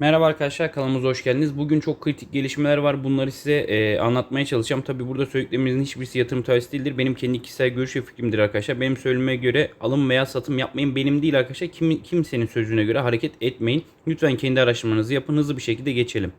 Merhaba arkadaşlar kanalımıza hoş geldiniz. Bugün çok kritik gelişmeler var. Bunları size e, anlatmaya çalışacağım. Tabi burada söylediklerimizin hiçbirisi yatırım tavsiyesi değildir. Benim kendi kişisel görüş ve fikrimdir arkadaşlar. Benim söylememe göre alım veya satım yapmayın. Benim değil arkadaşlar. Kim, kimsenin sözüne göre hareket etmeyin. Lütfen kendi araştırmanızı yapın. Hızlı bir şekilde geçelim.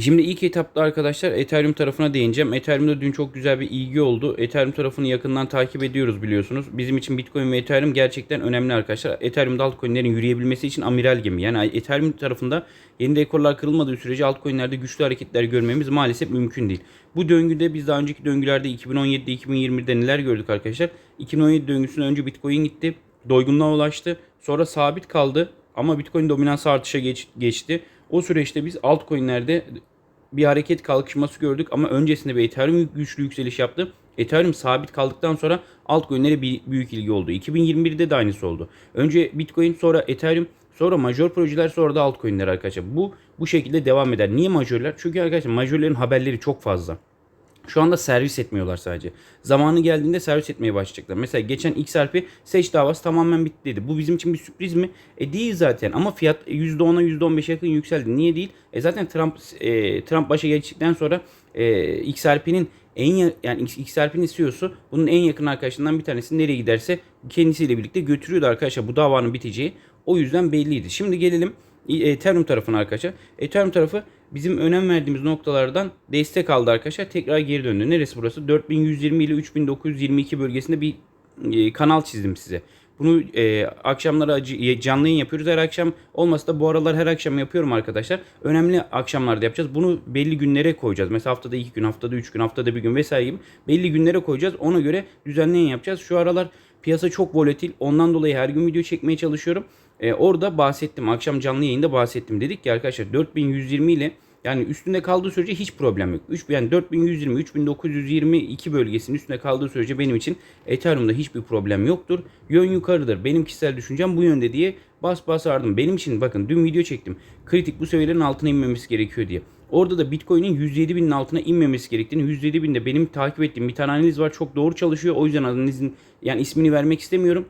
Şimdi ilk etapta arkadaşlar Ethereum tarafına değineceğim. Ethereum'da dün çok güzel bir ilgi oldu. Ethereum tarafını yakından takip ediyoruz biliyorsunuz. Bizim için Bitcoin ve Ethereum gerçekten önemli arkadaşlar. Ethereum'da altcoin'lerin yürüyebilmesi için amiral gemi. Yani Ethereum tarafında yeni rekorlar kırılmadığı sürece altcoin'lerde güçlü hareketler görmemiz maalesef mümkün değil. Bu döngüde biz daha önceki döngülerde 2017'de 2020'de neler gördük arkadaşlar? 2017 döngüsünden önce Bitcoin gitti. Doygunluğa ulaştı. Sonra sabit kaldı. Ama Bitcoin dominansı artışa geç, geçti. O süreçte biz altcoin'lerde bir hareket kalkışması gördük ama öncesinde bir Ethereum güçlü yükseliş yaptı. Ethereum sabit kaldıktan sonra altcoin'lere bir büyük ilgi oldu. 2021'de de aynısı oldu. Önce Bitcoin sonra Ethereum sonra major projeler sonra da altcoin'ler arkadaşlar. Bu bu şekilde devam eder. Niye majörler? Çünkü arkadaşlar majörlerin haberleri çok fazla. Şu anda servis etmiyorlar sadece. Zamanı geldiğinde servis etmeye başlayacaklar. Mesela geçen XRP seç davası tamamen bitti dedi. Bu bizim için bir sürpriz mi? E değil zaten ama fiyat %10'a %15'e yakın yükseldi. Niye değil? E zaten Trump e, Trump başa geçtikten sonra e, XRP'nin en ya- yani XRP'nin CEO'su bunun en yakın arkadaşlarından bir tanesi nereye giderse kendisiyle birlikte götürüyordu arkadaşlar bu davanın biteceği. O yüzden belliydi. Şimdi gelelim Ethereum tarafına arkadaşlar. Ethereum tarafı bizim önem verdiğimiz noktalardan destek aldı arkadaşlar. Tekrar geri döndü. Neresi burası? 4120 ile 3922 bölgesinde bir e, kanal çizdim size. Bunu e, akşamları acı, e, canlı yayın yapıyoruz. Her akşam olmasa da bu aralar her akşam yapıyorum arkadaşlar. Önemli akşamlarda yapacağız. Bunu belli günlere koyacağız. Mesela haftada 2 gün, haftada 3 gün, haftada bir gün vesaire gibi belli günlere koyacağız. Ona göre düzenli yayın yapacağız. Şu aralar piyasa çok volatil. Ondan dolayı her gün video çekmeye çalışıyorum. E, orada bahsettim. Akşam canlı yayında bahsettim. Dedik ki arkadaşlar 4120 ile yani üstünde kaldığı sürece hiç problem yok. 3 yani 4120 3922 bölgesinin üstünde kaldığı sürece benim için Ethereum'da hiçbir problem yoktur. Yön yukarıdır. Benim kişisel düşüncem bu yönde diye bas bas ardım. Benim için bakın dün video çektim. Kritik bu seviyelerin altına inmemesi gerekiyor diye. Orada da Bitcoin'in 107 binin altına inmemesi gerektiğini, 107 binde benim takip ettiğim bir tane analiz var. Çok doğru çalışıyor. O yüzden analizin yani ismini vermek istemiyorum.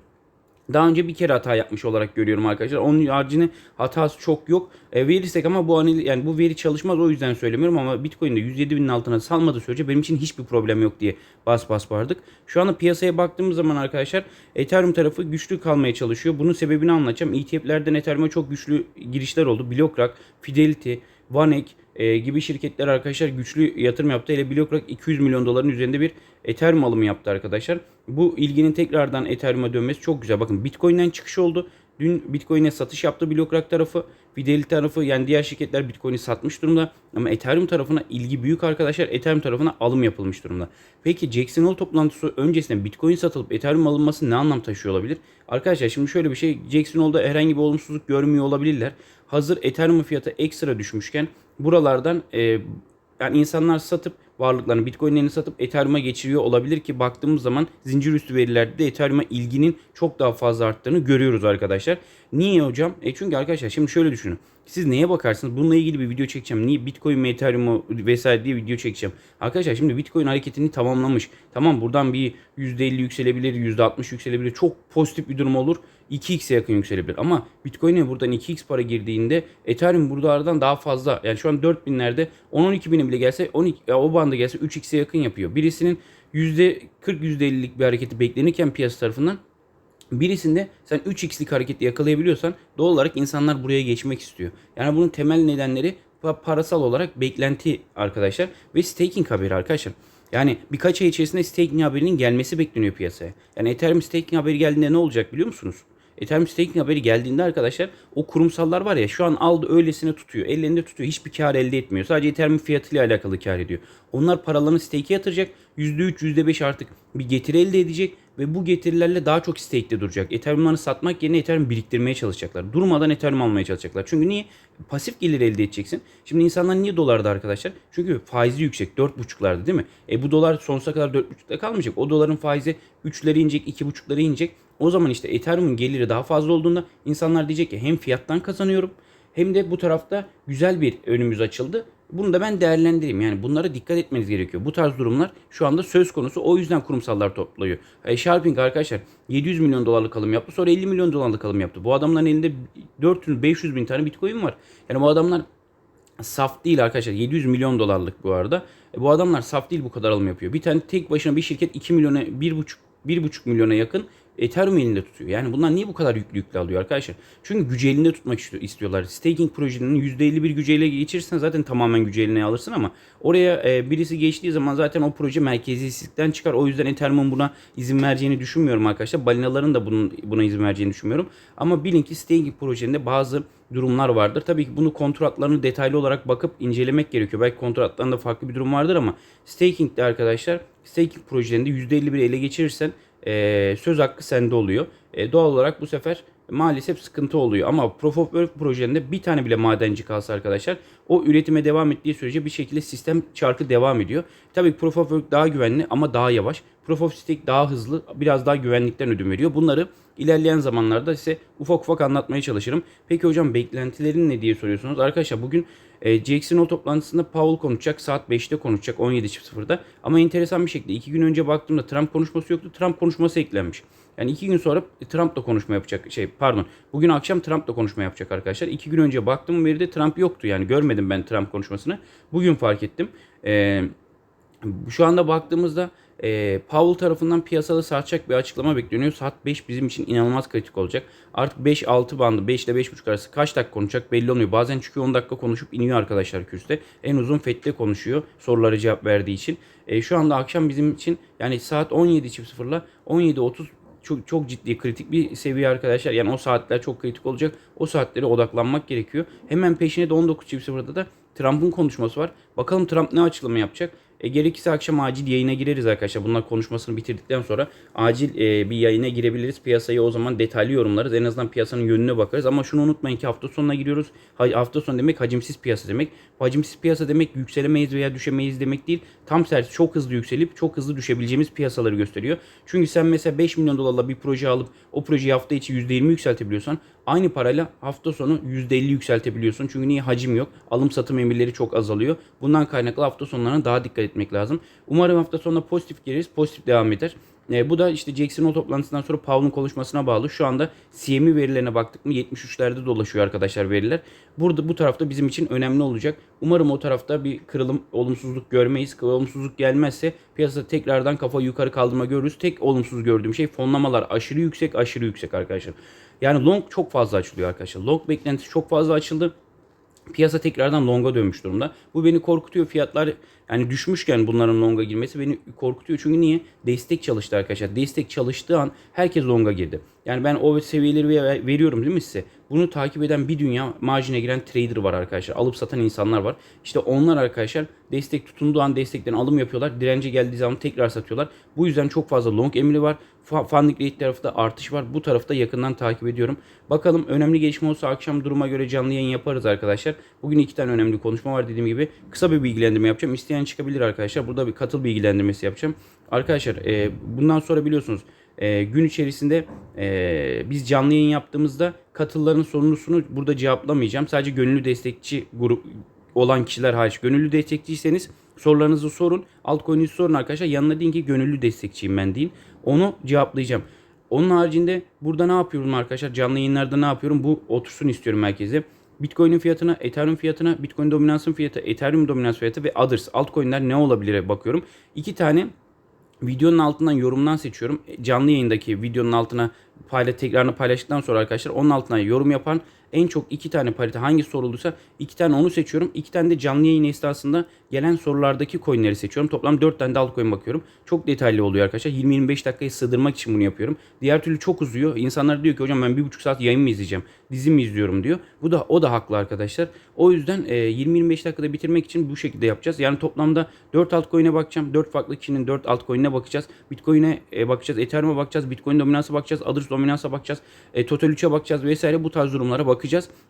Daha önce bir kere hata yapmış olarak görüyorum arkadaşlar. Onun haricinde hatası çok yok. E, verirsek ama bu analiz yani bu veri çalışmaz o yüzden söylemiyorum ama Bitcoin'de 107 binin altına salmadığı sürece benim için hiçbir problem yok diye bas bas vardık. Şu anda piyasaya baktığımız zaman arkadaşlar Ethereum tarafı güçlü kalmaya çalışıyor. Bunun sebebini anlatacağım. ETF'lerden Ethereum'a çok güçlü girişler oldu. BlockRock, Fidelity, Vanek e, gibi şirketler arkadaşlar güçlü yatırım yaptı. Hele BlockRock 200 milyon doların üzerinde bir Ethereum alımı yaptı arkadaşlar. Bu ilginin tekrardan Ethereum'a dönmesi çok güzel. Bakın Bitcoin'den çıkış oldu. Dün Bitcoin'e satış yaptı BlockRock tarafı. Fidelity tarafı yani diğer şirketler Bitcoin'i satmış durumda. Ama Ethereum tarafına ilgi büyük arkadaşlar. Ethereum tarafına alım yapılmış durumda. Peki Jackson Hole toplantısı öncesinde Bitcoin satılıp Ethereum alınması ne anlam taşıyor olabilir? Arkadaşlar şimdi şöyle bir şey. Jackson Hole'da herhangi bir olumsuzluk görmüyor olabilirler. Hazır Ethereum fiyatı ekstra düşmüşken buralardan e, yani insanlar satıp varlıklarını Bitcoin'lerini satıp Ethereum'a geçiriyor olabilir ki baktığımız zaman zincir üstü verilerde de Ethereum'a ilginin çok daha fazla arttığını görüyoruz arkadaşlar. Niye hocam? E çünkü arkadaşlar şimdi şöyle düşünün. Siz neye bakarsınız? Bununla ilgili bir video çekeceğim. Niye Bitcoin mi Ethereum vesaire diye video çekeceğim. Arkadaşlar şimdi Bitcoin hareketini tamamlamış. Tamam buradan bir %50 yükselebilir, %60 yükselebilir. Çok pozitif bir durum olur. 2x'e yakın yükselebilir. Ama Bitcoin'e buradan 2x para girdiğinde Ethereum buralardan daha fazla. Yani şu an 4000'lerde 10-12 bine bile gelse 12, ya o banda gelse 3x'e yakın yapıyor. Birisinin %40 %50'lik bir hareketi beklenirken piyasa tarafından birisinde sen 3x'lik hareketi yakalayabiliyorsan doğal olarak insanlar buraya geçmek istiyor. Yani bunun temel nedenleri pa- parasal olarak beklenti arkadaşlar ve staking haberi arkadaşlar. Yani birkaç ay içerisinde staking haberinin gelmesi bekleniyor piyasaya. Yani Ethereum staking haberi geldiğinde ne olacak biliyor musunuz? Ethereum staking haberi geldiğinde arkadaşlar o kurumsallar var ya şu an aldı öylesine tutuyor. Ellerinde tutuyor. Hiçbir kar elde etmiyor. Sadece Ethereum fiyatıyla alakalı kar ediyor. Onlar paralarını stake'e yatıracak. %3, %5 artık bir getiri elde edecek ve bu getirilerle daha çok stake'de duracak. Ethereum'ları satmak yerine Ethereum biriktirmeye çalışacaklar. Durmadan Ethereum almaya çalışacaklar. Çünkü niye? Pasif gelir elde edeceksin. Şimdi insanlar niye dolarda arkadaşlar? Çünkü faizi yüksek. 4.5'larda değil mi? E bu dolar sonsuza kadar 4.5'da kalmayacak. O doların faizi 3'lere inecek, 2.5'lara inecek. O zaman işte Ethereum'un geliri daha fazla olduğunda insanlar diyecek ki hem fiyattan kazanıyorum hem de bu tarafta güzel bir önümüz açıldı. Bunu da ben değerlendireyim. Yani bunlara dikkat etmeniz gerekiyor. Bu tarz durumlar şu anda söz konusu. O yüzden kurumsallar topluyor. E, Sharping arkadaşlar 700 milyon dolarlık alım yaptı. Sonra 50 milyon dolarlık alım yaptı. Bu adamların elinde 400-500 bin tane bitcoin var. Yani bu adamlar saf değil arkadaşlar. 700 milyon dolarlık bu arada. E, bu adamlar saf değil bu kadar alım yapıyor. Bir tane tek başına bir şirket 2 milyona 1,5 1,5 milyona yakın Ethereum elinde tutuyor. Yani bunlar niye bu kadar yüklü yüklü alıyor arkadaşlar? Çünkü gücü elinde tutmak istiyorlar. Staking projelerinin %51 gücü ele geçirirsen zaten tamamen gücü eline alırsın ama oraya e, birisi geçtiği zaman zaten o proje merkezisizlikten çıkar. O yüzden Ethereum'un buna izin vereceğini düşünmüyorum arkadaşlar. Balinaların da bunun, buna izin vereceğini düşünmüyorum. Ama bilin ki staking projelerinde bazı durumlar vardır. Tabii ki bunu kontratlarını detaylı olarak bakıp incelemek gerekiyor. Belki kontratlarında farklı bir durum vardır ama staking'de arkadaşlar staking projelerinde %51 ele geçirirsen e, söz hakkı sende oluyor. E, doğal olarak bu sefer maalesef sıkıntı oluyor. Ama Proof of Work projelerinde bir tane bile madenci kalsa arkadaşlar o üretime devam ettiği sürece bir şekilde sistem çarkı devam ediyor. Tabii Proof of Work daha güvenli ama daha yavaş. Proof of Stake daha hızlı, biraz daha güvenlikten ödün veriyor. Bunları ilerleyen zamanlarda size ufak ufak anlatmaya çalışırım. Peki hocam beklentilerin ne diye soruyorsunuz. Arkadaşlar bugün e, Jackson o toplantısında Powell konuşacak. Saat 5'te konuşacak 17.00'da. Ama enteresan bir şekilde 2 gün önce baktığımda Trump konuşması yoktu. Trump konuşması eklenmiş. Yani 2 gün sonra Trump da konuşma yapacak. Şey pardon. Bugün akşam Trump da konuşma yapacak arkadaşlar. 2 gün önce baktım veride Trump yoktu. Yani görmedim ben Trump konuşmasını. Bugün fark ettim. Eee şu anda baktığımızda e, Powell tarafından piyasada sarkacak bir açıklama bekleniyor. Saat 5 bizim için inanılmaz kritik olacak. Artık 5-6 bandı 5 ile 5.5 arası kaç dakika konuşacak belli olmuyor. Bazen çıkıyor 10 dakika konuşup iniyor arkadaşlar küste. En uzun FED'de konuşuyor sorulara cevap verdiği için. E, şu anda akşam bizim için yani saat 17.00 ile 17.30 çok çok ciddi kritik bir seviye arkadaşlar. Yani o saatler çok kritik olacak. O saatlere odaklanmak gerekiyor. Hemen peşine de 19.00'da da Trump'ın konuşması var. Bakalım Trump ne açıklama yapacak? E, gerekirse akşam acil yayına gireriz arkadaşlar. Bunlar konuşmasını bitirdikten sonra acil e, bir yayına girebiliriz. Piyasayı o zaman detaylı yorumlarız. En azından piyasanın yönüne bakarız. Ama şunu unutmayın ki hafta sonuna giriyoruz. Ha, hafta sonu demek hacimsiz piyasa demek. Hacimsiz piyasa demek yükselemeyiz veya düşemeyiz demek değil. Tam tersi çok hızlı yükselip çok hızlı düşebileceğimiz piyasaları gösteriyor. Çünkü sen mesela 5 milyon dolarla bir proje alıp o projeyi hafta içi %20 yükseltebiliyorsan aynı parayla hafta sonu %50 yükseltebiliyorsun. Çünkü niye hacim yok? Alım satım emirleri çok azalıyor. Bundan kaynaklı hafta sonlarına daha dikkat etmek lazım. Umarım hafta sonunda pozitif geliriz. Pozitif devam eder. E, bu da işte Jackson o toplantısından sonra Powell'ın konuşmasına bağlı. Şu anda CME verilerine baktık mı 73'lerde dolaşıyor arkadaşlar veriler. Burada bu tarafta bizim için önemli olacak. Umarım o tarafta bir kırılım, olumsuzluk görmeyiz. Olumsuzluk gelmezse piyasada tekrardan kafa yukarı kaldırma görürüz. Tek olumsuz gördüğüm şey fonlamalar aşırı yüksek, aşırı yüksek arkadaşlar. Yani long çok fazla açılıyor arkadaşlar. Long beklentisi çok fazla açıldı. Piyasa tekrardan longa dönmüş durumda. Bu beni korkutuyor. Fiyatlar yani düşmüşken bunların longa girmesi beni korkutuyor. Çünkü niye? Destek çalıştı arkadaşlar. Destek çalıştığı an herkes longa girdi. Yani ben o seviyeleri veriyorum değil mi size? Bunu takip eden bir dünya marjine giren trader var arkadaşlar. Alıp satan insanlar var. İşte onlar arkadaşlar destek tutunduğu an destekten alım yapıyorlar. Direnci geldiği zaman tekrar satıyorlar. Bu yüzden çok fazla long emri var. Funding rate tarafında artış var. Bu tarafta yakından takip ediyorum. Bakalım önemli gelişme olsa akşam duruma göre canlı yayın yaparız arkadaşlar. Bugün iki tane önemli konuşma var dediğim gibi. Kısa bir bilgilendirme yapacağım. İsteyen çıkabilir arkadaşlar. Burada bir katıl bilgilendirmesi yapacağım. Arkadaşlar e, bundan sonra biliyorsunuz e, gün içerisinde e, biz canlı yayın yaptığımızda katılların sorunusunu burada cevaplamayacağım. Sadece gönüllü destekçi grup olan kişiler hariç. Gönüllü destekçiyseniz sorularınızı sorun. Altcoin'inizi sorun arkadaşlar. Yanına deyin ki gönüllü destekçiyim ben deyin. Onu cevaplayacağım. Onun haricinde burada ne yapıyorum arkadaşlar? Canlı yayınlarda ne yapıyorum? Bu otursun istiyorum merkeze. Bitcoin'in fiyatına, Ethereum fiyatına, Bitcoin dominansın fiyatı, Ethereum dominans fiyatı ve others altcoin'ler ne olabilir bakıyorum. İki tane videonun altından yorumdan seçiyorum. Canlı yayındaki videonun altına payla tekrarını paylaştıktan sonra arkadaşlar onun altına yorum yapan en çok iki tane parite hangi sorulduysa iki tane onu seçiyorum. İki tane de canlı yayın esnasında gelen sorulardaki coinleri seçiyorum. Toplam dört tane de altcoin bakıyorum. Çok detaylı oluyor arkadaşlar. 20-25 dakikayı sığdırmak için bunu yapıyorum. Diğer türlü çok uzuyor. İnsanlar diyor ki hocam ben bir buçuk saat yayın mı izleyeceğim? Dizi mi izliyorum diyor. Bu da o da haklı arkadaşlar. O yüzden e, 20-25 dakikada bitirmek için bu şekilde yapacağız. Yani toplamda 4 altcoin'e bakacağım. 4 farklı kişinin 4 altcoin'e bakacağız. Bitcoin'e e, bakacağız. Ethereum'a bakacağız. Bitcoin dominansa bakacağız. Others dominansa bakacağız. E, Total 3'e bakacağız vesaire. Bu tarz durumlara bakacağız.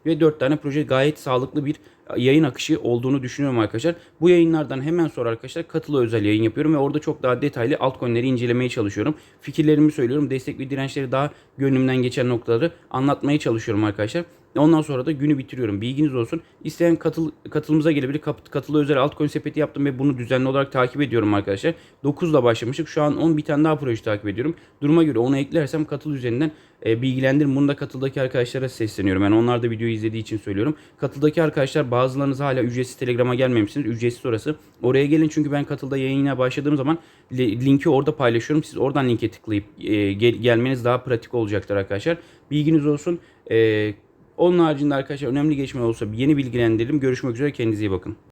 Ve 4 tane proje gayet sağlıklı bir yayın akışı olduğunu düşünüyorum arkadaşlar. Bu yayınlardan hemen sonra arkadaşlar katılı özel yayın yapıyorum ve orada çok daha detaylı altcoin'leri incelemeye çalışıyorum. Fikirlerimi söylüyorum. Destek ve dirençleri daha gönlümden geçen noktaları anlatmaya çalışıyorum arkadaşlar. Ondan sonra da günü bitiriyorum. Bilginiz olsun. İsteyen katıl, katılımıza gelebilir. Kap- Katılı özel altcoin sepeti yaptım ve bunu düzenli olarak takip ediyorum arkadaşlar. 9'la başlamıştık. Şu an 10 bir tane daha proje takip ediyorum. Duruma göre onu eklersem katıl üzerinden e, bilgilendirin. Bunu da katıldaki arkadaşlara sesleniyorum. Yani onlar da videoyu izlediği için söylüyorum. Katıldaki arkadaşlar bazılarınız hala ücretsiz Telegram'a gelmemişsiniz. Ücretsiz orası. Oraya gelin çünkü ben katılda yayına başladığım zaman li- linki orada paylaşıyorum. Siz oradan linke tıklayıp e, gel- gelmeniz daha pratik olacaktır arkadaşlar. Bilginiz olsun. E, onun haricinde arkadaşlar önemli geçme olsa yeni bilgilendirelim. Görüşmek üzere. Kendinize iyi bakın.